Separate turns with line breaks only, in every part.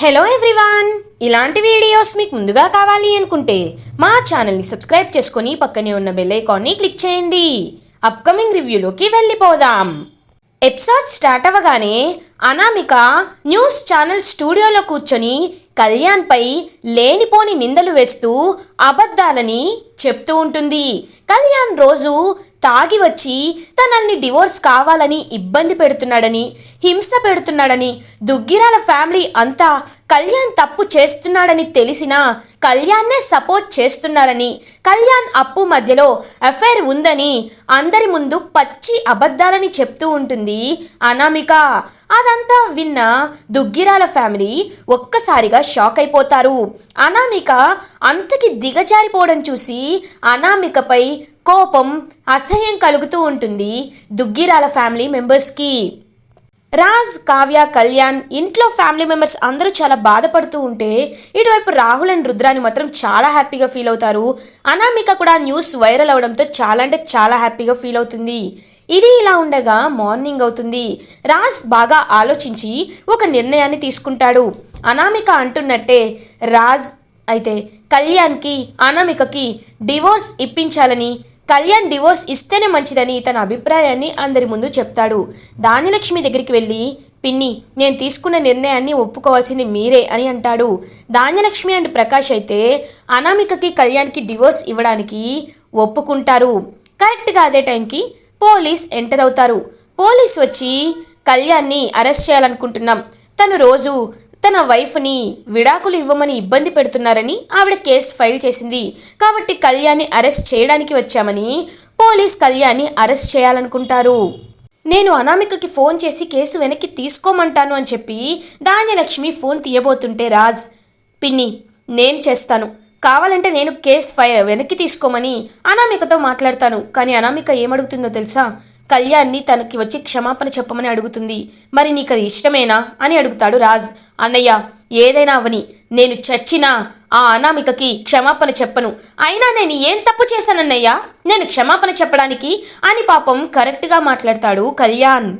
Hello everyone ఇలాంటి videos మీకు ముందుగా కావాలి అనుకుంటే మా ఛానల్ని సబ్స్క్రైబ్ చేసుకొని పక్కనే ఉన్న బెల్ ఐకాన్ని క్లిక్ చేయండి. అప్కమింగ్ రివ్యూలోకి వెళ్ళిపోదాం. ఎపిసోడ్ స్టార్ట్ అవ్వగానే అనామిక న్యూస్ ఛానల్ స్టూడియోలో కూర్చొని కళ్యాణ్పై లేనిపోని నిందలు వేస్తూ అబద్ధాలని చెప్తూ ఉంటుంది. కళ్యాణ్ రోజు తాగి వచ్చి తనల్ని డివోర్స్ కావాలని ఇబ్బంది పెడుతున్నాడని హింస పెడుతున్నాడని దుగ్గిరాల ఫ్యామిలీ అంతా కళ్యాణ్ తప్పు చేస్తున్నాడని తెలిసినా కళ్యాణ్నే సపోర్ట్ చేస్తున్నారని కళ్యాణ్ అప్పు మధ్యలో అఫైర్ ఉందని అందరి ముందు పచ్చి అబద్ధాలని చెప్తూ ఉంటుంది అనామిక. అదంతా విన్న దుగ్గిరాల ఫ్యామిలీ ఒక్కసారిగా షాక్ అయిపోతారు. అనామిక అంతకి దిగజారిపోవడం చూసి అనామికపై కోపం అసహ్యం కలుగుతూ ఉంటుంది దుగ్గిరాల ఫ్యామిలీ మెంబర్స్కి. రాజ్ కావ్య కళ్యాణ్ ఇంట్లో ఫ్యామిలీ మెంబర్స్ అందరూ చాలా బాధపడుతూ ఉంటే ఇటువైపు రాహుల్ అండ్ రుద్రాని మాత్రం చాలా హ్యాపీగా ఫీల్ అవుతారు. అనామిక కూడా న్యూస్ వైరల్ అవడంతో చాలా అంటే చాలా హ్యాపీగా ఫీల్ అవుతుంది. ఇది ఇలా ఉండగా మార్నింగ్ అవుతుంది. రాజ్ బాగా ఆలోచించి ఒక నిర్ణయాన్ని తీసుకుంటాడు. అనామిక అంటున్నట్టే రాజ్ అయితే కళ్యాణ్కి అనామికకి డివోర్స్ ఇప్పించాలని కళ్యాణ్ డివోర్స్ ఇస్తేనే మంచిదని తన అభిప్రాయాన్ని అందరి ముందు చెప్తాడు. దానిలక్ష్మి దగ్గరికి వెళ్ళి పిన్ని నేను తీసుకున్న నిర్ణయాన్ని ఒప్పుకోవాల్సింది మీరే అని అంటాడు. ధాన్యలక్ష్మి అండ్ ప్రకాష్ అయితే అనామికకి కళ్యాణ్కి డివోర్స్ ఇవ్వడానికి ఒప్పుకుంటారు. కరెక్ట్గా అదే టైంకి పోలీస్ ఎంటర్ అవుతారు. పోలీస్ వచ్చి కళ్యాణ్ని అరెస్ట్ చేయాలనుకుంటున్నాం. తను రోజు తన వైఫ్ని విడాకులు ఇవ్వమని ఇబ్బంది పెడుతున్నారని ఆవిడ కేసు ఫైల్ చేసింది. కాబట్టి కళ్యాణ్ని అరెస్ట్ చేయడానికి వచ్చామని పోలీస్ కళ్యాణ్ని అరెస్ట్ చేయాలనుకుంటారు. నేను అనామికకి ఫోన్ చేసి కేసు వెనక్కి తీసుకోమంటాను అని చెప్పి ధాన్యలక్ష్మి ఫోన్ తీయబోతుంటే రాజ్ పిన్ని నేను చేస్తాను. కావాలంటే నేను కేసు ఫై వెనక్కి తీసుకోమని అనామికతో మాట్లాడతాను. కానీ అనామిక ఏమడుగుతుందో తెలుసా? కళ్యాణ్ని తనకి వచ్చి క్షమాపణ చెప్పమని అడుగుతుంది. మరి నీకు అది ఇష్టమేనా? అని అడుగుతాడు రాజ్. అన్నయ్య ఏదైనా అవని నేను చచ్చినా ఆ అనామికకి క్షమాపణ చెప్పను. అయినా నేను ఏం తప్పు చేశానన్నయ్య? నేను క్షమాపణ చెప్పడానికి అని పాపం కరెక్ట్గా మాట్లాడతాడు కళ్యాణ్.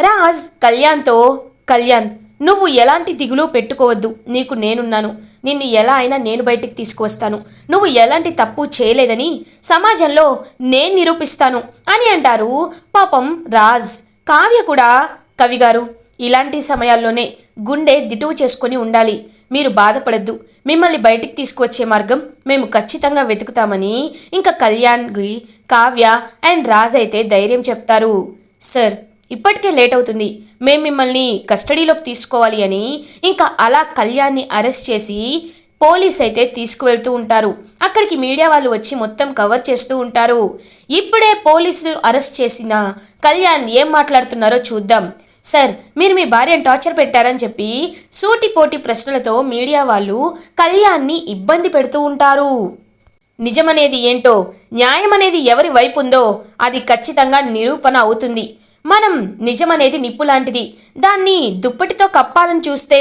రాజ్ కళ్యాణ్తో కళ్యాణ్ నువ్వు ఎలాంటి దిగులు పెట్టుకోవద్దు. నీకు నేనున్నాను. నిన్ను ఎలా అయినా నేను బయటికి తీసుకువస్తాను. నువ్వు ఎలాంటి తప్పు చేయలేదని సమాజంలో నేను నిరూపిస్తాను అని అంటారు పాపం రాజ్. కావ్య కూడా కవిగారు. ఇలాంటి సమయాల్లోనే గుండె దిటువు చేసుకొని ఉండాలి. మీరు బాధపడద్దు. మిమ్మల్ని బయటికి తీసుకువచ్చే మార్గం మేము ఖచ్చితంగా వెతుకుతామని ఇంకా కళ్యాణ్కి కావ్య అండ్ రాజ్ అయితే ధైర్యం చెప్తారు. సార్ ఇప్పటికే లేట్ అవుతుంది. మేము మిమ్మల్ని కస్టడీలోకి తీసుకోవాలి అని ఇంకా అలా కళ్యాణ్ని అరెస్ట్ చేసి పోలీస్ అయితే తీసుకువెళ్తూ ఉంటారు. అక్కడికి మీడియా వాళ్ళు వచ్చి మొత్తం కవర్ చేస్తూ ఉంటారు. ఇప్పుడే పోలీసులు అరెస్ట్ చేసిన కళ్యాణ్ ఏం మాట్లాడుతున్నారో చూద్దాం. సార్ మీరు మీ భార్యను టార్చర్ పెట్టారని చెప్పి సూటిపోటి ప్రశ్నలతో మీడియా వాళ్ళు కళ్యాణ్ని ఇబ్బంది పెడుతూ ఉంటారు. నిజమనేది ఏంటో న్యాయం అనేది ఎవరి వైపు ఉందో అది ఖచ్చితంగా నిరూపణ అవుతుంది. మనం నిజమనేది నిప్పు లాంటిది దాన్ని దుప్పటితో కప్పాలని చూస్తే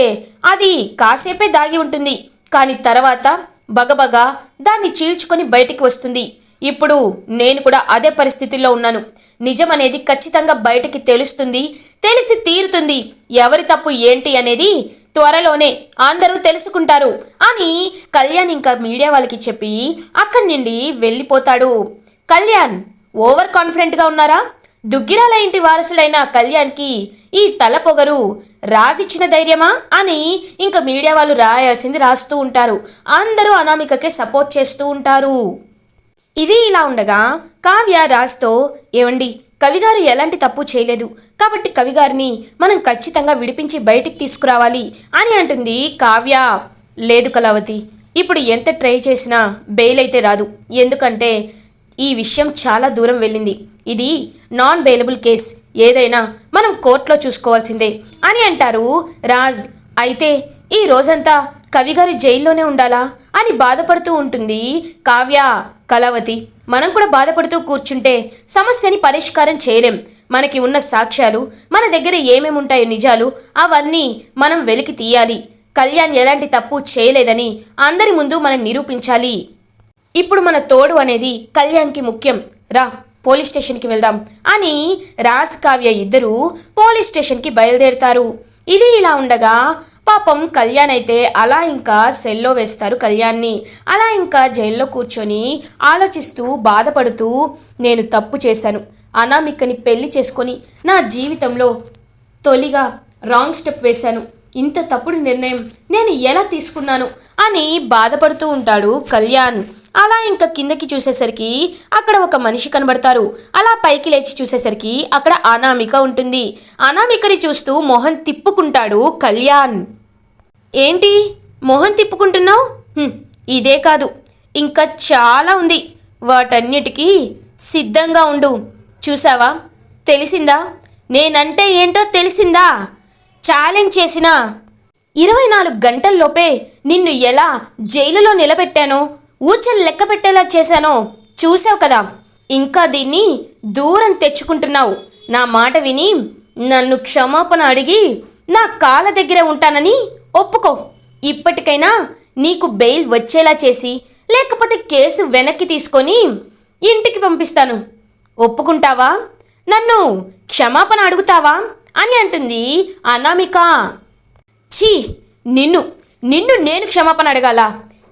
అది కాసేపే దాగి ఉంటుంది. కానీ తర్వాత బగబగా దాన్ని చీల్చుకొని బయటికి వస్తుంది. ఇప్పుడు నేను కూడా అదే పరిస్థితిలో ఉన్నాను. నిజం అనేది ఖచ్చితంగా బయటికి తెలుస్తుంది తెలిసి తీరుతుంది. ఎవరి తప్పు ఏంటి అనేది త్వరలోనే అందరూ తెలుసుకుంటారు అని కళ్యాణ్ ఇంకా మీడియా వాళ్ళకి చెప్పి అక్కడి నుండి వెళ్ళిపోతాడు. కళ్యాణ్ ఓవర్ కాన్ఫిడెంట్గా ఉన్నారా? దుగ్గిరాల ఇంటి వారసుడైన కళ్యాణ్కి ఈ తల పొగరు రాసిచ్చిన ధైర్యమా అని ఇంకా మీడియా వాళ్ళు రాయాల్సింది రాస్తూ ఉంటారు. అందరూ అనామికకే సపోర్ట్ చేస్తూ ఉంటారు. ఇది ఇలా ఉండగా కావ్య రాజ్తో ఏవండి కవిగారు ఎలాంటి తప్పు చేయలేదు. కాబట్టి కవిగారిని మనం ఖచ్చితంగా విడిపించి బయటికి తీసుకురావాలి అని అంటుంది కావ్య. లేదు కళావతి ఇప్పుడు ఎంత ట్రై చేసినా బెయిల్ అయితే రాదు. ఎందుకంటే ఈ విషయం చాలా దూరం వెళ్ళింది. ఇది నాన్ బెయిలబుల్ కేస్. ఏదైనా మనం కోర్టులో చూసుకోవాల్సిందే అని అంటారు రాజ్. అయితే ఈ రోజంతా కవిగారి జైల్లోనే ఉండాలా అని బాధపడుతూ ఉంటుంది కావ్య కళావతి. మనం కూడా బాధపడుతూ కూర్చుంటే సమస్యని పరిష్కారం చేయలేం. మనకి ఉన్న సాక్ష్యాలు మన దగ్గర ఏమేమి ఉంటాయో నిజాలు అవన్నీ మనం వెలికి తీయాలి. కళ్యాణ్ ఎలాంటి తప్పు చేయలేదని అందరి ముందు మనం నిరూపించాలి. ఇప్పుడు మన తోడు అనేది కళ్యాణ్కి ముఖ్యం. రా పోలీస్ స్టేషన్కి వెళ్దాం. అని రాజ్ కావ్య ఇద్దరు పోలీస్ స్టేషన్కి బయలుదేరుతారు. ఇది ఇలా ఉండగా పాపం కళ్యాణ్ అయితే అలా ఇంకా సెల్లో వేస్తారు కళ్యాణ్ని. అలా ఇంకా జైల్లో కూర్చొని ఆలోచిస్తూ బాధపడుతూ నేను తప్పు చేశాను. అనామికని పెళ్ళి చేసుకొని నా జీవితంలో తొలిగా రాంగ్ స్టెప్ వేశాను. ఇంత తప్పుడు నిర్ణయం నేను ఎలా తీసుకున్నాను? అని బాధపడుతూ ఉంటాడు కళ్యాణ్. అలా ఇంకా కిందకి చూసేసరికి అక్కడ ఒక మనిషి కనబడతారు. అలా పైకి లేచి చూసేసరికి అక్కడ అనామిక ఉంటుంది. అనామికని చూస్తూ మొహం తిప్పుకుంటాడు కళ్యాణ్. ఏంటి? మొహం తిప్పుకుంటున్నావు? ఇదే కాదు. ఇంకా చాలా ఉంది. వాటన్నిటికీ సిద్ధంగా ఉండు. చూసావా? తెలిసిందా? నేనంటే ఏంటో తెలిసిందా? ఛాలెంజ్ చేసిన. ఇరవై నాలుగు గంటల్లోపే నిన్ను ఎలా జైలులో నిలబెట్టానో ఊచలు లెక్క పెట్టేలా చేశానో చూసావు కదా. ఇంకా దీన్ని దూరం తెచ్చుకుంటున్నావు. నా మాట విని నన్ను క్షమాపణ అడిగి నా కాళ్ళ దగ్గర ఉంటానని ఒప్పుకో. ఇప్పటికైనా నీకు బెయిల్ వచ్చేలా చేసి లేకపోతే కేసు వెనక్కి తీసుకొని ఇంటికి పంపిస్తాను. ఒప్పుకుంటావా? నన్ను క్షమాపణ అడుగుతావా అని అంటుంది అనామిక. ఛీ నిన్ను నిన్ను నేను క్షమాపణ అడగాల?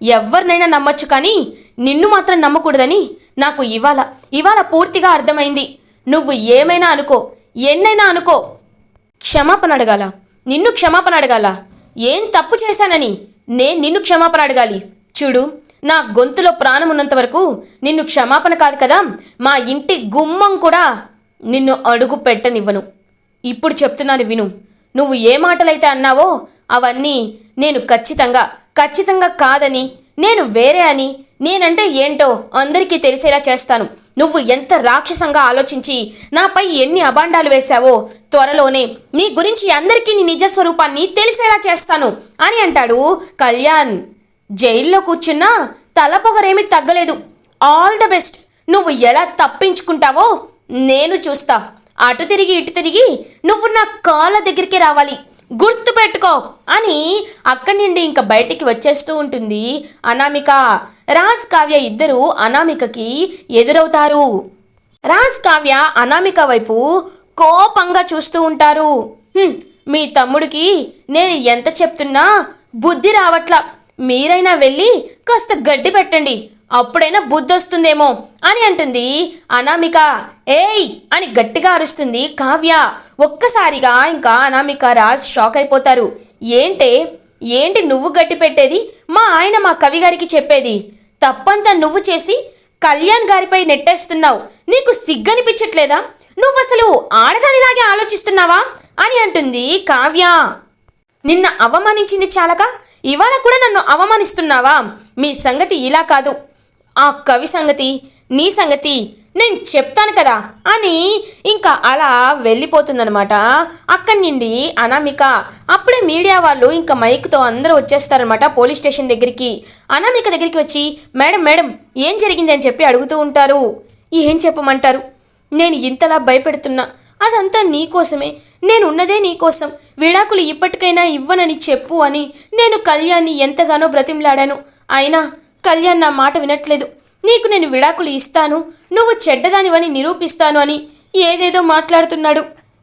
ఎవరినైనా నమ్మొచ్చు కానీ నిన్ను మాత్రం నమ్మకూడదని నాకు ఇవాళ ఇవాళ పూర్తిగా అర్థమైంది. నువ్వు ఏమైనా అనుకో ఎన్నైనా అనుకో. క్షమాపణ అడగాల. నిన్ను క్షమాపణ అడగాల. ఏం తప్పు చేశానని నేను నిన్ను క్షమాపణ అడగాలి. చూడు నా గొంతులో ప్రాణం ఉన్నంత వరకు నిన్ను క్షమాపణ కాదు కదా మా ఇంటి గుమ్మం కూడా నిన్ను అడుగు పెట్టనివ్వను. ఇప్పుడు చెప్తున్నాను విను. నువ్వు ఏ మాటలైతే అన్నావో అవన్నీ నేను ఖచ్చితంగా ఖచ్చితంగా కాదని నేను వేరే అని నేనంటే ఏంటో అందరికీ తెలిసేలా చేస్తాను. నువ్వు ఎంత రాక్షసంగా ఆలోచించి నాపై ఎన్ని అబాండాలు వేశావో త్వరలోనే నీ గురించి అందరికీ నీ నిజ స్వరూపాన్ని తెలిసేలా చేస్తాను అని అంటాడు కళ్యాణ్. జైల్లో కూర్చున్నా తల పొగరేమీ తగ్గలేదు. All the best. నువ్వు ఎలా తప్పించుకుంటావో నేను చూస్తా. అటు తిరిగి ఇటు తిరిగి నువ్వు నా కాళ్ళ దగ్గరికి రావాలి. గుర్తు పెట్టుకో అని అక్కడి నుండి ఇంకా బయటికి వచ్చేస్తూ ఉంటుంది అనామిక. రాజ్ కావ్య ఇద్దరు అనామికకి ఎదురవుతారు. రాజ్ కావ్య అనామిక వైపు కోపంగా చూస్తూ ఉంటారు. మీ తమ్ముడికి నేను ఎంత చెప్తున్నా బుద్ధి రావట్లా. మీరైనా వెళ్ళి కాస్త గడ్డి పెట్టండి. అప్పుడైనా బుద్ధి వస్తుందేమో అని అంటుంది. అనామిక ఏయ్! అని గట్టిగా అరుస్తుంది కావ్య. ఒక్కసారిగా ఇంకా అనామిక రాజ్ షాక్ అయిపోతారు. ఏంటే? ఏంటి నువ్వు గట్టి పెట్టేది? మా ఆయన మా కవి గారికి చెప్పేది. తప్పంతా నువ్వు చేసి కళ్యాణ్ గారిపై నెట్టేస్తున్నావు. నీకు సిగ్గనిపించట్లేదా? నువ్వు అసలు ఆడదానిలాగే ఆలోచిస్తున్నావా? అని అంటుంది కావ్య. నిన్న అవమానించింది చాలక? ఇవాళ కూడా నన్ను అవమానిస్తున్నావా? మీ సంగతి ఇలా కాదు. ఆ కవి సంగతి నీ సంగతి నేను చెప్తాను కదా అని ఇంకా అలా వెళ్ళిపోతుందనమాట అక్కడి నుండి అనామిక అప్పుడే మీడియా వాళ్ళు ఇంకా మైక్తో అందరూ వచ్చేస్తారనమాట పోలీస్ స్టేషన్ దగ్గరికి. అనామిక దగ్గరికి వచ్చి మేడం మేడం ఏం జరిగింది? అని చెప్పి అడుగుతూ ఉంటారు. ఏం చెప్పమంటారు? నేను ఇంతలా భయపెడుతున్నా. అదంతా నీకోసమే నేను ఉన్నదే నీకోసం విడాకులు ఇప్పటికైనా ఇవ్వనని చెప్పు అని నేను కళ్యాణ్ని ఎంతగానో బ్రతిమలాడాను. అయినా కళ్యాణ్ నా మాట వినట్లేదు. నీకు నేను విడాకులు ఇస్తాను. నువ్వు చెడ్డదానివని నిరూపిస్తాను అని ఏదేదో మాట్లాడుతున్నాడు.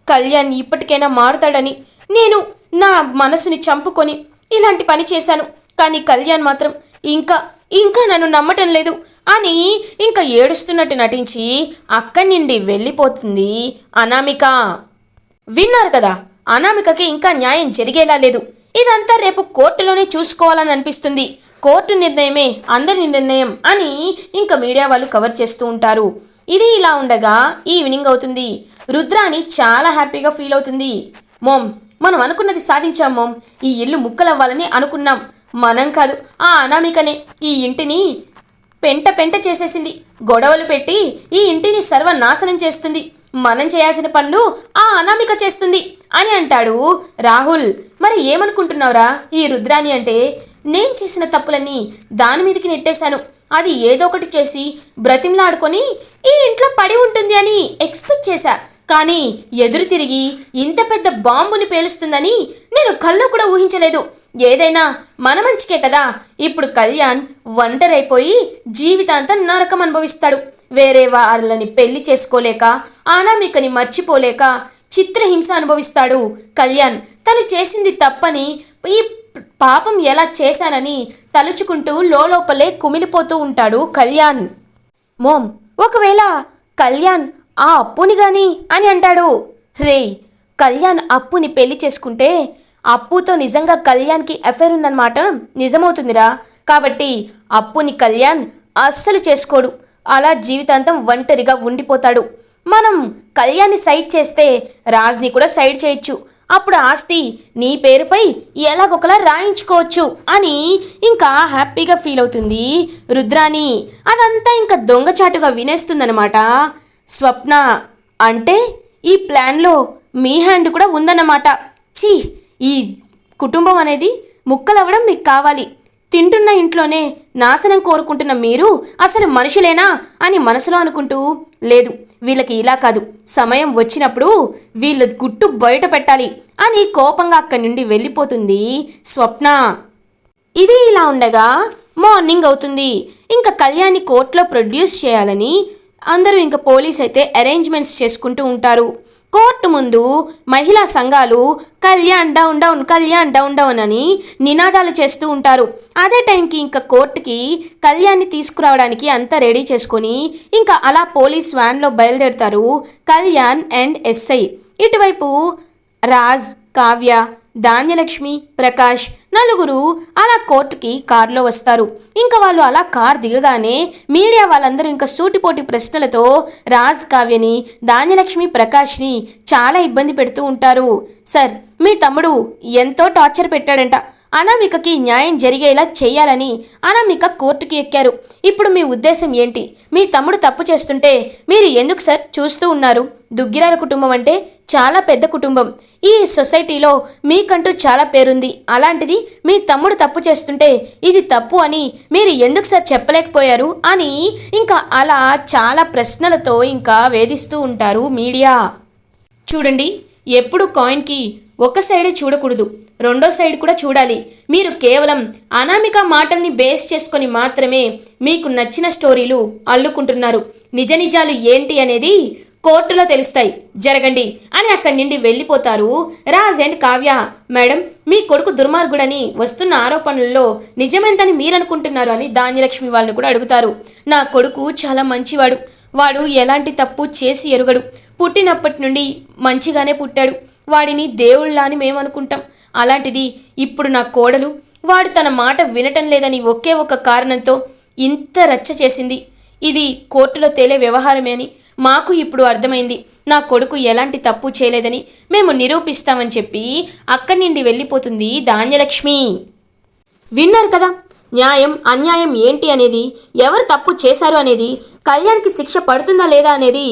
కళ్యాణ్ ఇప్పటికైనా మారుతాడని నేను నా మనసుని చంపుకొని ఇలాంటి పని చేశాను. కానీ కళ్యాణ్ మాత్రం ఇంకా ఇంకా నన్ను నమ్మటం లేదు. అని ఇంకా ఏడుస్తున్నట్టు నటించి అక్కడి నుండి వెళ్ళిపోతుంది అనామిక. విన్నారు కదా అనామికకి ఇంకా న్యాయం జరిగేలా లేదు. ఇదంతా రేపు కోర్టులోనే చూసుకోవాలని అనిపిస్తుంది. కోర్టు నిర్ణయమే అందరి నిర్ణయం అని ఇంకా మీడియా వాళ్ళు కవర్ చేస్తూ ఉంటారు. ఇది ఇలా ఉండగా ఈవినింగ్ అవుతుంది. రుద్రాణి చాలా హ్యాపీగా ఫీల్ అవుతుంది. మోమ్ మనం అనుకున్నది సాధించాం మోమ్. ఈ ఇల్లు ముక్కలవ్వాలని అనుకున్నాం. మనం కాదు ఆ అనామికనే. ఈ ఇంటిని పెంట పెంట చేసేసింది. గొడవలు పెట్టి ఈ ఇంటిని సర్వనాశనం చేస్తుంది. మనం చేయాల్సిన పనులు ఆ అనామిక చేస్తుంది అని అంటాడు రాహుల్. మరి ఏమనుకుంటున్నావురా? ఈ రుద్రాణి అంటే నేను చేసిన తప్పులన్నీ దాని మీదకి నెట్టేశాను. అది ఏదో ఒకటి చేసి బ్రతిమలాడుకొని ఈ ఇంట్లో పడి ఉంటుంది అని ఎక్స్పెక్ట్ చేశా. కానీ ఎదురు తిరిగి ఇంత పెద్ద బాంబుని పేలుస్తుందని నేను కళ్ళు కూడా ఊహించలేదు. ఏదైనా మన మంచికే కదా. ఇప్పుడు కళ్యాణ్ ఒంటరైపోయి జీవితాంతం నరకం అనుభవిస్తాడు. వేరే వాళ్ళని పెళ్ళి చేసుకోలేక అనామికని మర్చిపోలేక చిత్రహింస అనుభవిస్తాడు కళ్యాణ్. తను చేసింది తప్పని ఈ పాపం ఎలా చేశానని తలుచుకుంటూ లోపలే కుమిలిపోతూ ఉంటాడు కళ్యాణ్. మోమ్ ఒకవేళ కళ్యాణ్ ఆ అప్పుని గాని అని అంటాడు. రే కళ్యాణ్ అప్పుని పెళ్ళి చేసుకుంటే అప్పుతో నిజంగా కళ్యాణ్కి అఫైర్ ఉందన్నమాట. నిజమవుతుందిరా. కాబట్టి అప్పుని కళ్యాణ్ అస్సలు చేసుకోడు. అలా జీవితాంతం ఒంటరిగా ఉండిపోతాడు. మనం కళ్యాణ్ని సైడ్ చేస్తే రాజ్ని కూడా సైడ్ చేయొచ్చు. అప్పుడు ఆస్తి నీ పేరుపై ఎలాగొకలా రాయించుకోవచ్చు అని ఇంకా హ్యాపీగా ఫీల్ అవుతుంది రుద్రాని అదంతా ఇంకా దొంగచాటుగా వినేస్తుందన్నమాట. స్వప్న అంటే ఈ ప్లాన్లో మీ హ్యాండ్ కూడా ఉందన్నమాట. ఛీ ఈ కుటుంబం అనేది ముక్కలవ్వడం మీకు కావాలి. తింటున్న ఇంట్లోనే నాశనం కోరుకుంటున్న మీరు అసలు మనుషులేనా అని మనసులో అనుకుంటూ లేదు వీళ్ళకి ఇలా కాదు. సమయం వచ్చినప్పుడు వీళ్ళ గుట్టు బయట పెట్టాలి అని కోపంగా అక్కడి నుండి వెళ్ళిపోతుంది స్వప్న. ఇది ఇలా ఉండగా మార్నింగ్ అవుతుంది. ఇంకా కళ్యాణి కోర్టులో ప్రొడ్యూస్ చేయాలని అందరూ ఇంకా పోలీస్ అయితే అరేంజ్మెంట్స్ చేసుకుంటూ ఉంటారు. కోర్టు ముందు మహిళా సంఘాలు Kalyan down down Kalyan down down అని నినాదాలు చేస్తూ ఉంటారు. అదే టైంకి ఇంకా కోర్టుకి కళ్యాణ్ని తీసుకురావడానికి అంతా రెడీ చేసుకొని ఇంకా అలా పోలీస్ వ్యాన్లో బయలుదేరుతారు కళ్యాణ్ అండ్ ఎస్ఐ. ఇటువైపు రాజ్ కావ్య ధాన్యలక్ష్మి ప్రకాష్ నలుగురు అలా కోర్టుకి కారులో వస్తారు. ఇంకా వాళ్ళు అలా కార్ దిగగానే మీడియా వాళ్ళందరూ ఇంకా సూటిపోటి ప్రశ్నలతో రాజ్ కావ్యని ధాన్యలక్ష్మి ప్రకాష్ని చాలా ఇబ్బంది పెడుతూ ఉంటారు. సార్ మీ తమ్ముడు ఎంతో టార్చర్ పెట్టాడంట. అనామికకి న్యాయం జరిగేలా చేయాలని అనామిక కోర్టుకి ఎక్కారు. ఇప్పుడు మీ ఉద్దేశం ఏంటి? మీ తమ్ముడు తప్పు చేస్తుంటే మీరు ఎందుకు సార్ చూస్తూ ఉన్నారు? దుగ్గిరాల కుటుంబం అంటే చాలా పెద్ద కుటుంబం. ఈ సొసైటీలో మీకంటూ చాలా పేరుంది. అలాంటిది మీ తమ్ముడు తప్పు చేస్తుంటే ఇది తప్పు అని మీరు ఎందుకు సార్ చెప్పలేకపోయారు అని ఇంకా అలా చాలా ప్రశ్నలతో ఇంకా వేధిస్తూ ఉంటారు మీడియా. చూడండి ఎప్పుడు కాయిన్కి ఒక సైడే చూడకూడదు రెండో సైడ్ కూడా చూడాలి. మీరు కేవలం అనామిక మాటల్ని బేస్ చేసుకొని మాత్రమే మీకు నచ్చిన స్టోరీలు అల్లుకుంటున్నారు. నిజ నిజాలు ఏంటి అనేది కోర్టులో తెలుస్తాయి. జరగండి. అని అక్కడి నుండి వెళ్ళిపోతారు రాజ్ అండ్ కావ్య. మేడం మీ కొడుకు దుర్మార్గుడని వస్తున్న ఆరోపణల్లో నిజమేంతని మీరనుకుంటున్నారు అని ధాన్యలక్ష్మి వాళ్ళని కూడా అడుగుతారు. నా కొడుకు చాలా మంచివాడు. వాడు ఎలాంటి తప్పు చేసి ఎరుగడు. పుట్టినప్పటి నుండి మంచిగానే పుట్టాడు. వాడిని దేవుళ్ళని మేమనుకుంటాం. అలాంటిది ఇప్పుడు నా కోడలు. వాడు తన మాట వినటం లేదని ఒకే ఒక కారణంతో ఇంత రచ్చ చేసింది. ఇది కోర్టులో తేలే వ్యవహారమే అని. మాకు ఇప్పుడు అర్థమైంది. నా కొడుకు ఎలాంటి తప్పు చేయలేదని మేము నిరూపిస్తామని చెప్పి అక్కడి నుండి వెళ్ళిపోతుంది ధాన్యలక్ష్మి. విన్నారు కదా? న్యాయం అన్యాయం ఏంటి అనేది? ఎవరు తప్పు చేశారు అనేది? కళ్యాణ్కి శిక్ష పడుతుందా లేదా అనేది?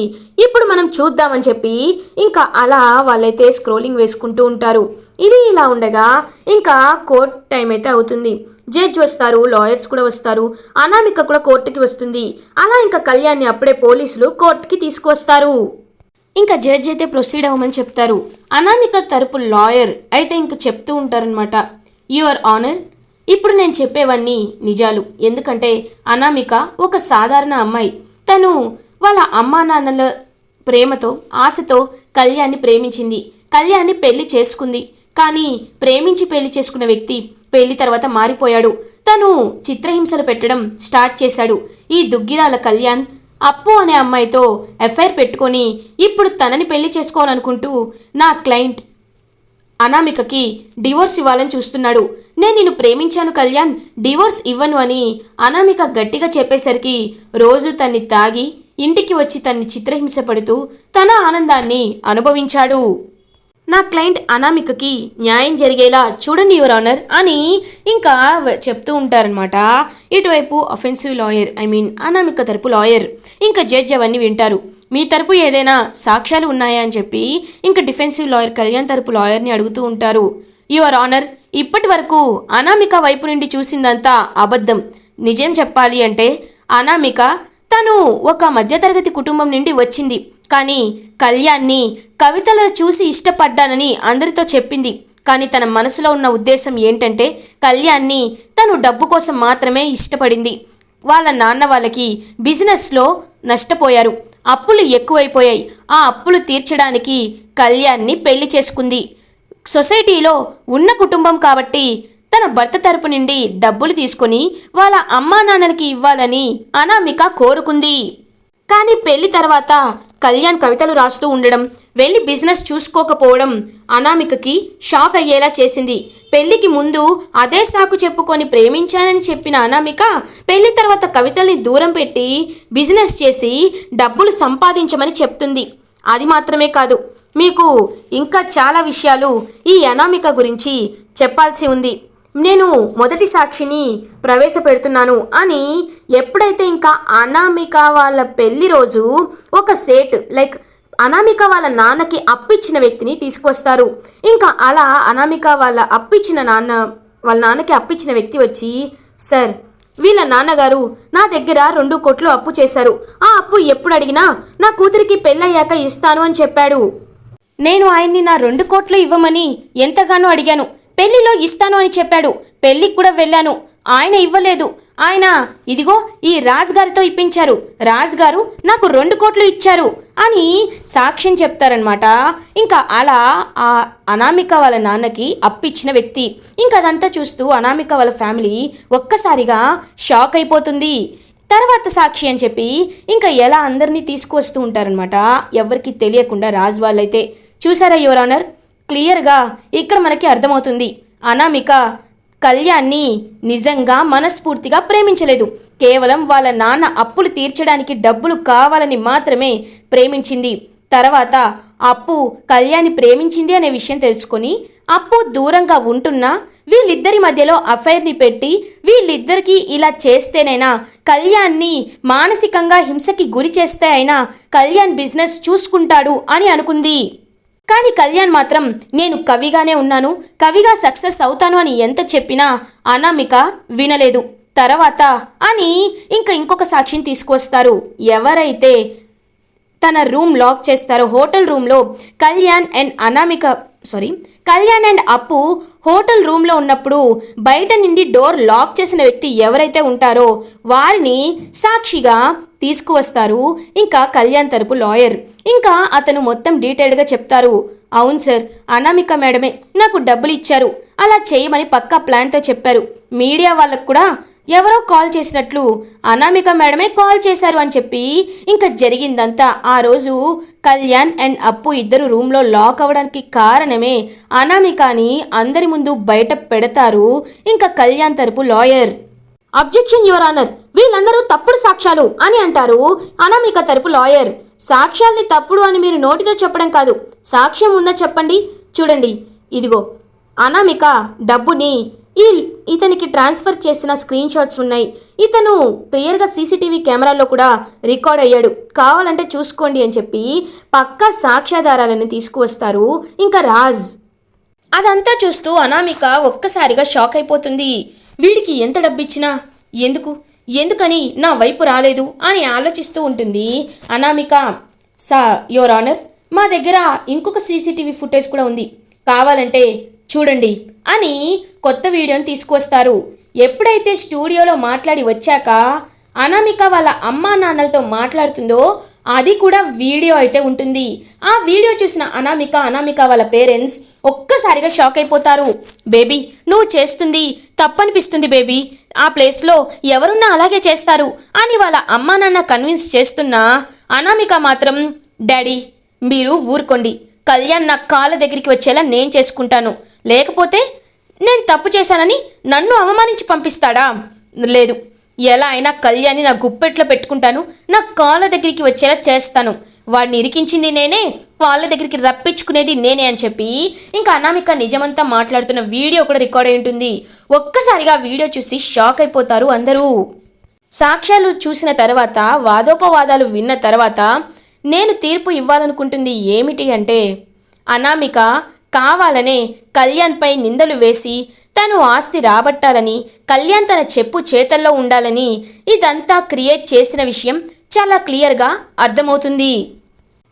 ఇప్పుడు మనం చూద్దామని చెప్పి ఇంకా అలా వాళ్ళైతే స్క్రోలింగ్ వేసుకుంటూ ఉంటారు. ఇది ఇలా ఉండగా ఇంకా కోర్ట్ టైం అయితే అవుతుంది. జడ్జ్ వస్తారు లాయర్స్ కూడా వస్తారు అనామిక కూడా కోర్టుకి వస్తుంది. అలా ఇంకా కళ్యాణ్ని అప్పుడే పోలీసులు కోర్టుకి తీసుకువస్తారు. ఇంకా జడ్జ్ అయితే ప్రొసీడ్ అవ్వమని చెప్తారు. అనామిక తరపు లాయర్ అయితే ఇంకా చెప్తూ ఉంటారనమాట యువర్ ఆనర్? ఇప్పుడు నేను చెప్పేవన్నీ నిజాలు. ఎందుకంటే అనామిక ఒక సాధారణ అమ్మాయి. తను వాళ్ళ అమ్మా నాన్నల ప్రేమతో ఆశతో కళ్యాణ్ని ప్రేమించింది. కళ్యాణ్ని పెళ్ళి చేసుకుంది. కానీ ప్రేమించి పెళ్ళి చేసుకున్న వ్యక్తి పెళ్ళి తర్వాత మారిపోయాడు. తను చిత్రహింసలు పెట్టడం స్టార్ట్ చేశాడు. ఈ దుగ్గిరాల కళ్యాణ్ అప్పు అనే అమ్మాయితో ఎఫ్ఐఆర్ పెట్టుకొని ఇప్పుడు తనని పెళ్ళి చేసుకోవాలనుకుంటూ నా క్లయింట్ అనామికకి డివోర్స్ ఇవ్వాలని చూస్తున్నాడు. నేను నిన్ను ప్రేమించాను కళ్యాణ్ డివోర్స్ ఇవ్వను అని అనామిక గట్టిగా చెప్పేసరికి రోజు తన్ని తాగి ఇంటికి వచ్చి తన్ని చిత్రహింస పడుతూ తన ఆనందాన్ని అనుభవించాడు. నా క్లయింట్ అనామికకి న్యాయం జరిగేలా చూడండి యువర్ ఆనర్ అని ఇంకా చెప్తూ ఉంటారనమాట ఇటువైపు offensive lawyer I mean Anamika తరపు లాయర్ ఇంకా జడ్జ్ అవన్నీ వింటారు. మీ తరపు ఏదైనా సాక్ష్యాలు ఉన్నాయా అని చెప్పి ఇంకా డిఫెన్సివ్ లాయర్ కళ్యాణ్ తరపు లాయర్ని అడుగుతూ ఉంటారు. యువర్ ఆనర్ ఇప్పటి వరకు అనామిక వైపు నుండి చూసిందంతా అబద్ధం. నిజం చెప్పాలి అంటే అనామిక తను ఒక మధ్యతరగతి కుటుంబం నుండి వచ్చింది. కానీ కళ్యాణ్ని కవితలో చూసి ఇష్టపడ్డానని అందరితో చెప్పింది. కానీ తన మనసులో ఉన్న ఉద్దేశం ఏంటంటే కళ్యాణ్ని తను డబ్బు కోసం మాత్రమే ఇష్టపడింది. వాళ్ళ నాన్న వాళ్ళకి బిజినెస్లో నష్టపోయారు. అప్పులు ఎక్కువైపోయాయి. ఆ అప్పులు తీర్చడానికి కళ్యాణ్ని పెళ్ళి చేసుకుంది. సొసైటీలో ఉన్న కుటుంబం కాబట్టి తన భర్త తరపు నుండి డబ్బులు తీసుకొని వాళ్ళ అమ్మా నాన్నలకి ఇవ్వాలని అనామిక కోరుకుంది. కానీ పెళ్ళి తర్వాత కళ్యాణ్ కవితలు రాస్తూ ఉండడం వెళ్ళి బిజినెస్ చూసుకోకపోవడం అనామికకి షాక్ అయ్యేలా చేసింది. పెళ్ళికి ముందు అదే సాకు చెప్పుకొని ప్రేమించానని చెప్పిన అనామిక పెళ్ళి తర్వాత కవితల్ని దూరం పెట్టి బిజినెస్ చేసి డబ్బులు సంపాదించమని చెప్తుంది. అది మాత్రమే కాదు మీకు ఇంకా చాలా విషయాలు ఈ అనామిక గురించి చెప్పాల్సి ఉంది. నేను మొదటి సాక్షిని ప్రవేశపెడుతున్నాను అని ఎప్పుడైతే ఇంకా అనామిక వాళ్ళ పెళ్ళి రోజు ఒక సేట్ లైక్ అనామిక వాళ్ళ నాన్నకి అప్పిచ్చిన వ్యక్తిని తీసుకొస్తారు. ఇంకా అలా అనామిక వాళ్ళ అప్పిచ్చిన నాన్న వాళ్ళ నాన్నకి అప్పిచ్చిన వ్యక్తి వచ్చి సార్ వీళ్ళ నాన్నగారు నా దగ్గర రెండు కోట్లు అప్పు చేశారు. ఆ అప్పు ఎప్పుడు అడిగినా నా కూతురికి పెళ్ళయ్యాక ఇస్తాను అని చెప్పాడు. నేను ఆయన్ని నా రెండు కోట్లు ఇవ్వమని ఎంతగానో అడిగాను. పెళ్ళిలో ఇస్తాను అని చెప్పాడు. పెళ్ళికి కూడా వెళ్ళాను. ఆయన ఇవ్వలేదు. ఆయన ఇదిగో ఈ రాజ్ గారితో ఇప్పించారు. రాజ్ గారు నాకు రెండు కోట్లు ఇచ్చారు అని సాక్ష్యం చెప్తారనమాట ఇంకా అలా ఆ అనామిక వాళ్ళ నాన్నకి అప్పిచ్చిన వ్యక్తి. ఇంకా అదంతా చూస్తూ అనామిక వాళ్ళ ఫ్యామిలీ ఒక్కసారిగా షాక్ అయిపోతుంది. తర్వాత సాక్షి అని చెప్పి ఇంకా ఎలా అందరినీ తీసుకువస్తూ ఉంటారనమాట ఎవరికి తెలియకుండా రాజు వాళ్ళైతే. చూసారా యువర్ ఆనర్? క్లియర్గా ఇక్కడ మనకి అర్థమవుతుంది. అనామిక కళ్యాణ్ని నిజంగా మనస్ఫూర్తిగా ప్రేమించలేదు. కేవలం వాళ్ళ నాన్న అప్పులు తీర్చడానికి డబ్బులు కావాలని మాత్రమే ప్రేమించింది. తర్వాత అప్పు కళ్యాణ్ ప్రేమించింది అనే విషయం తెలుసుకొని అప్పు దూరంగా ఉంటున్నా వీళ్ళిద్దరి మధ్యలో అఫైర్ని పెట్టి వీళ్ళిద్దరికీ ఇలా చేస్తేనైనా కళ్యాణ్ని మానసికంగా హింసకి గురి చేస్తే అయినా కళ్యాణ్ బిజినెస్ చూసుకుంటాడు అని అనుకుంది. కానీ కళ్యాణ్ మాత్రం నేను కవిగానే ఉన్నాను కవిగా సక్సెస్ అవుతాను అని ఎంత చెప్పినా అనామిక వినలేదు. తర్వాత అని ఇంకా ఇంకొక సాక్షిని తీసుకొస్తారు ఎవరైతే తన రూమ్ లాక్ చేస్తారో హోటల్ రూమ్లో Kalyan and Anamika sorry Kalyan and Appu hotel రూమ్లో ఉన్నప్పుడు బయట నుండి డోర్ లాక్ చేసిన వ్యక్తి ఎవరైతే ఉంటారో వారిని సాక్షిగా తీసుకువస్తారు. ఇంకా కళ్యాణ్ తరపు లాయర్. ఇంకా అతను మొత్తం డీటెయిల్డ్గా చెప్తారు. అవును సార్ అనామిక మేడమే. నాకు డబ్బులు ఇచ్చారు. అలా చేయమని పక్కా ప్లాన్తో చెప్పారు. మీడియా వాళ్ళకు కూడా ఎవరో కాల్ చేసినట్లు అనామిక మేడమే కాల్ చేశారు అని చెప్పి ఇంకా జరిగిందంతా. ఆ రోజు కళ్యాణ్ అండ్ అప్పు ఇద్దరు రూమ్లో లాక్ అవ్వడానికి కారణమే అనామికాని అందరి ముందు బయట పెడతారు ఇంకా కళ్యాణ్ తరపు లాయర్. Objection your honour. వీళ్ళందరూ తప్పుడు సాక్ష్యాలు అని అంటారు అనామిక తరపు లాయర్. సాక్ష్యాల్ని తప్పుడు అని మీరు నోటితో చెప్పడం కాదు. సాక్ష్యం ఉందా చెప్పండి. చూడండి. ఇదిగో అనామిక డబ్బుని ఈ ఇతనికి ట్రాన్స్ఫర్ చేసిన స్క్రీన్ షాట్స్ ఉన్నాయి. ఇతను క్లియర్గా సీసీటీవీ కెమెరాలో కూడా రికార్డ్ అయ్యాడు. కావాలంటే చూసుకోండి అని చెప్పి పక్కా సాక్ష్యాధారాలను తీసుకువస్తారు. ఇంకా రాజ్. అదంతా చూస్తూ అనామిక ఒక్కసారిగా షాక్ అయిపోతుంది. వీడికి ఎంత డబ్బిచ్చినా? ఎందుకు? ఎందుకని నా వైపు రాలేదు అని ఆలోచిస్తూ ఉంటుంది అనామిక. సా యోర్ ఆనర్ మా దగ్గర ఇంకొక సీసీటీవీ ఫుటేజ్ కూడా ఉంది. కావాలంటే చూడండి అని కొత్త వీడియోని తీసుకొస్తారు ఎప్పుడైతే స్టూడియోలో మాట్లాడి వచ్చాక అనామిక వాళ్ళ అమ్మా నాన్నలతో మాట్లాడుతుందో అది కూడా వీడియో అయితే ఉంటుంది. ఆ వీడియో చూసిన అనామిక అనామిక వాళ్ళ పేరెంట్స్ ఒక్కసారిగా షాక్ అయిపోతారు. బేబీ నువ్వు చేస్తుంది తప్పనిపిస్తుంది బేబీ. ఆ ప్లేస్లో ఎవరున్నా అలాగే చేస్తారు అని వాళ్ళ అమ్మా నాన్న కన్విన్స్ చేస్తున్నా అనామిక మాత్రం డాడీ మీరు ఊరుకోండి. కళ్యాణ్ నా కాళ్ళ దగ్గరికి వచ్చేలా నేను చేసుకుంటాను. లేకపోతే నేను తప్పు చేశానని నన్ను అవమానించి పంపిస్తాడా? లేదు. ఎలా అయినా కళ్యాణి నా గుప్పెట్లో పెట్టుకుంటాను. నా కాళ్ళ దగ్గరికి వచ్చేలా చేస్తాను. వాడిని ఇరికించింది నేనే వాళ్ళ దగ్గరికి రప్పించుకునేది నేనే అని చెప్పి ఇంకా అనామిక నిజమంతా మాట్లాడుతున్న వీడియో కూడా రికార్డ్ అయి ఉంటుంది. ఒక్కసారిగా వీడియో చూసి షాక్ అయిపోతారు అందరూ. సాక్ష్యాలు చూసిన తర్వాత వాదోపవాదాలు విన్న తర్వాత నేను తీర్పు ఇవ్వాలనుకుంటుంది ఏమిటి అంటే అనామిక కావాలనే కళ్యాణ్పై నిందలు వేసి తను ఆస్తి రాబట్టాలని కళ్యాణ్ తన చెప్పు చేతల్లో ఉండాలని ఇదంతా క్రియేట్ చేసిన విషయం చాలా క్లియర్గా అర్థమవుతుంది.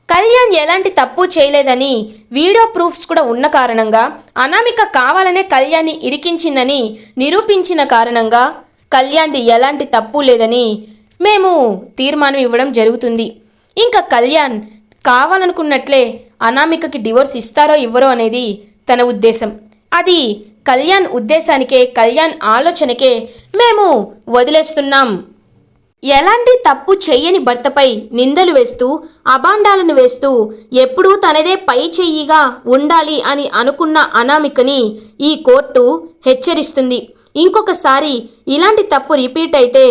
కళ్యాణ్ ఎలాంటి తప్పు చేయలేదని వీడియో ప్రూఫ్స్ కూడా ఉన్న కారణంగా అనామిక కావాలనే కళ్యాణ్ని ఇరికించిందని నిరూపించిన కారణంగా కళ్యాణ్ది ఎలాంటి తప్పు లేదని మేము తీర్మానం ఇవ్వడం జరుగుతుంది. ఇంకా కళ్యాణ్ కావాలనుకున్నట్లే అనామికకి డివోర్స్ ఇస్తారో ఇవ్వరో అనేది తన ఉద్దేశం. అది కళ్యాణ్ ఉద్దేశానికే కళ్యాణ్ ఆలోచనకే మేము వదిలేస్తున్నాం. ఎలాంటి తప్పు చెయ్యని భర్తపై నిందలు వేస్తూ అబాండాలను వేస్తూ ఎప్పుడూ తనదే పై చెయ్యిగా ఉండాలి అని అనుకున్న అనామికని ఈ కోర్టు హెచ్చరిస్తుంది. ఇంకొకసారి ఇలాంటి తప్పు రిపీట్ అయితే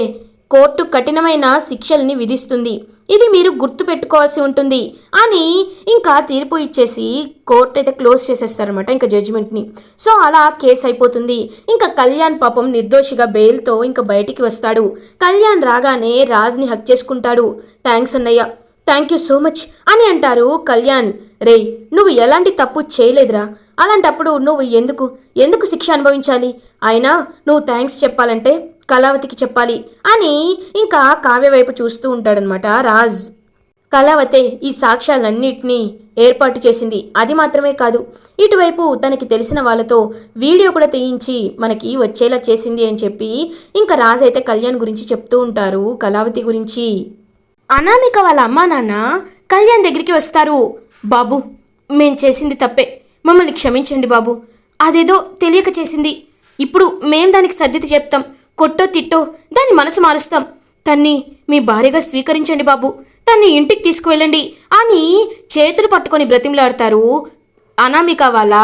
కోర్టు కఠినమైన శిక్షల్ని విధిస్తుంది. ఇది మీరు గుర్తుపెట్టుకోవాల్సి ఉంటుంది. అని ఇంకా తీర్పు ఇచ్చేసి కోర్టు అయితే క్లోజ్ చేసేస్తారనమాట ఇంకా జడ్జిమెంట్ని. సో అలా కేసు అయిపోతుంది. ఇంకా కళ్యాణ్ పాపం నిర్దోషిగా బెయిల్తో ఇంకా బయటికి వస్తాడు. కళ్యాణ్ రాగానే రాజ్ని హక్ చేసుకుంటాడు. థ్యాంక్స్ అన్నయ్య. థ్యాంక్ యూ సో మచ్ అని అంటారు కళ్యాణ్. రేయ్ నువ్వు ఎలాంటి తప్పు చేయలేదురా. అలాంటప్పుడు నువ్వు ఎందుకు? ఎందుకు శిక్ష అనుభవించాలి? అయినా నువ్వు థ్యాంక్స్ చెప్పాలంటే కళావతికి చెప్పాలి అని ఇంకా కావ్య వైపు చూస్తూ ఉంటాడనమాట రాజ్. కళావతే ఈ సాక్ష్యాలన్నింటినీ ఏర్పాటు చేసింది. అది మాత్రమే కాదు ఇటువైపు తనకి తెలిసిన వాళ్ళతో వీడియో కూడా తీయించి మనకి వచ్చేలా చేసింది అని చెప్పి ఇంకా రాజ్ అయితే కళ్యాణ్ గురించి చెప్తూ ఉంటారు కళావతి గురించి. అనామిక వాళ్ళ అమ్మా నాన్న కళ్యాణ్ దగ్గరికి వస్తారు. బాబు మేం చేసింది తప్పే. మమ్మల్ని క్షమించండి బాబు. అదేదో తెలియక చేసింది. ఇప్పుడు మేం దానికి సర్దితి చెప్తాం. కొట్టో తిట్టో దాని మనసు మారుస్తాం. తన్ని మీ భార్యగా స్వీకరించండి బాబు. తన్ని ఇంటికి తీసుకువెళ్ళండి. అని చేతులు పట్టుకొని బ్రతిమలాడతారు అనామిక వాళ్ళ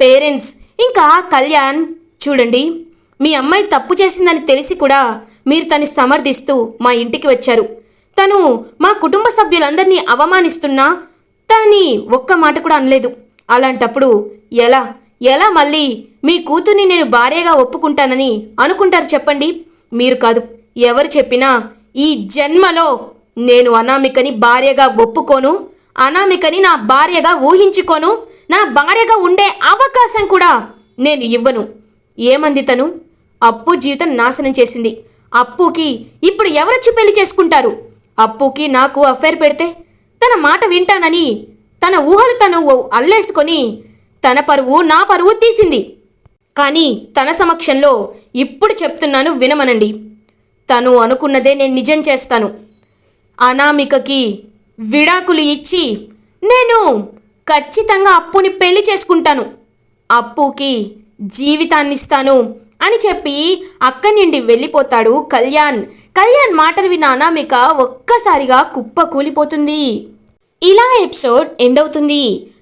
పేరెంట్స్. ఇంకా కళ్యాణ్ చూడండి మీ అమ్మాయి తప్పు చేసిందని తెలిసి కూడా మీరు తన్ని సమర్థిస్తూ మా ఇంటికి వచ్చారు. తను మా కుటుంబ సభ్యులందరినీ అవమానిస్తున్నా తనని ఒక్క మాట కూడా అనలేదు. అలాంటప్పుడు ఎలా? ఎలా మళ్ళీ మీ కూతుర్ని నేను భార్యగా ఒప్పుకుంటానని అనుకుంటారు చెప్పండి. మీరు కాదు ఎవరు చెప్పినా ఈ జన్మలో నేను అనామికని భార్యగా ఒప్పుకోను అనామికని నా భార్యగా ఊహించుకోను నా భార్యగా ఉండే అవకాశం కూడా నేను ఇవ్వను. ఏమంది తను? అప్పు జీవితం నాశనం చేసింది. అప్పుకి ఇప్పుడు ఎవరొచ్చి పెళ్ళి చేసుకుంటారు? అప్పుకి నాకు అఫైర్ పెడితే తన మాట వింటానని తన ఊహలు తను అల్లేసుకొని తన పరువు నా పరువు తీసింది. కానీ తన సమక్షంలో ఇప్పుడు చెప్తున్నాను వినమనండి. తను అనుకున్నదే నేను నిజం చేస్తాను. అనామికకి విడాకులు ఇచ్చి నేను ఖచ్చితంగా అప్పుని పెళ్ళి చేసుకుంటాను. అప్పుకి జీవితాన్నిస్తాను అని చెప్పి అక్కడి నుండి వెళ్ళిపోతాడు కళ్యాణ్. కళ్యాణ్ మాటలు విన్న అనామిక ఒక్కసారిగా కుప్ప కూలిపోతుంది ఇలా ఎపిసోడ్ ఎండ్ అవుతుంది.